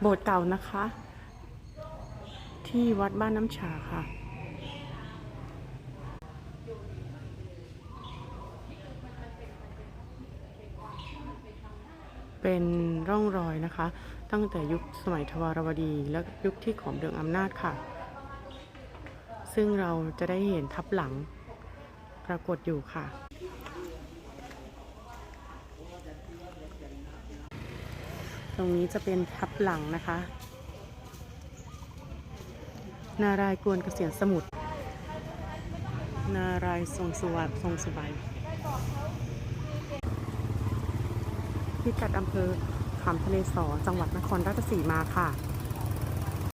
โบสถ์เก่านะคะ ที่วัดบ้านน้ำชาค่ะ เป็นร่องรอยนะคะ ตั้งแต่ยุคสมัยทวารวดีและยุคที่ขอมเดืองอำนาจค่ะ ซึ่งเราจะได้เห็นทับหลังปรากฏอยู่ค่ะ ตรงนี้จะเป็นทับหลังนะคะ นารายกวนเกษียณสมุทร นารายทรงสวัสดิ์ทรงสุบายพิกัดอำเภอขามทะเลสอจังหวัดนครราชสีมาค่ะ